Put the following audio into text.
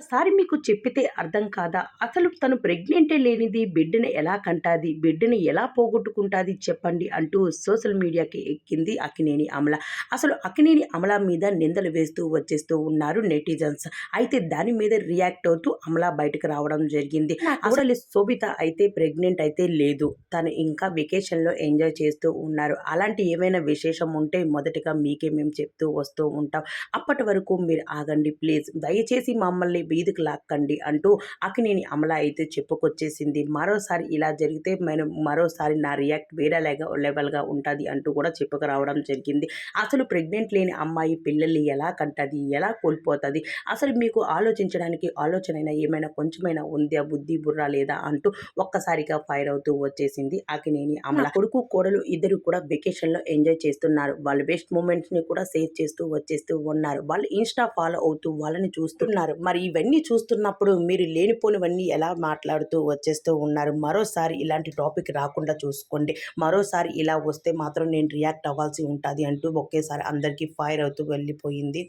ఒకసారి మీకు చెప్పితే అర్థం కాదా? అసలు తను ప్రెగ్నెంటే లేనిది బిడ్డని ఎలా కంటాది? బిడ్డని ఎలా పోగొట్టుకుంటాది చెప్పండి అంటూ సోషల్ మీడియాకి ఎక్కింది అకినేని అమల. అసలు అకినేని అమల మీద నిందలు వేస్తూ వచ్చేస్తూ ఉన్నారు నెటిజన్స్. అయితే దాని మీద రియాక్ట్ అవుతూ అమల బయటకు రావడం జరిగింది. అసలు శోభిత అయితే ప్రెగ్నెంట్ అయితే లేదు. తను ఇంకా వెకేషన్లో ఎంజాయ్ చేస్తూ ఉన్నారు. అలాంటి ఏమైనా విశేషం ఉంటే మొదటగా మీకే మేము చెప్తూ వస్తూ ఉంటాం. అప్పటి వరకు మీరు ఆగండి ప్లీజ్. దయచేసి మమ్మల్ని వీధికి లాక్కండి అంటూ అకినేని అమల అయితే చెప్పుకొచ్చేసింది. మరోసారి ఇలా జరిగితే నేను మరోసారి నా రియాక్ట్ వేరే లెవెల్గా ఉంటుంది అంటూ కూడా చెప్పుకురావడం జరిగింది. అసలు ప్రెగ్నెంట్ లేని అమ్మాయి పిల్లల్ని ఎలా కంటది? ఎలా కోల్పోతుంది? అసలు మీకు ఆలోచించడానికి ఆలోచన అయినా ఏమైనా కొంచెమైనా ఉందా? బుద్ధి బుర్ర లేదా? అంటూ ఒక్కసారిగా ఫైర్ అవుతూ వచ్చేసింది అకినేని అమల. కొడుకు కోడలు ఇద్దరు కూడా వెకేషన్లో ఎంజాయ్ చేస్తున్నారు. వాళ్ళ బెస్ట్ మూమెంట్స్ని కూడా షేర్ చేస్తూ వచ్చేస్తూ ఉన్నారు. వాళ్ళు ఇన్స్టా ఫాలో అవుతూ వాళ్ళని చూస్తున్నారు. మరి ఇవన్నీ చూస్తున్నప్పుడు మీరు లేనిపోనివన్నీ ఎలా మాట్లాడుతూ వచ్చేస్తూ ఉన్నారు? మరోసారి ఇలాంటి టాపిక్ రాకుండా చూసుకోండి. మరోసారి ఇలా వస్తే మాత్రం నేను రియాక్ట్ అవ్వాల్సి ఉంటుంది అంటూ ఒకేసారి అందరికీ ఫైర్ అవుతూ వెళ్ళిపోయింది.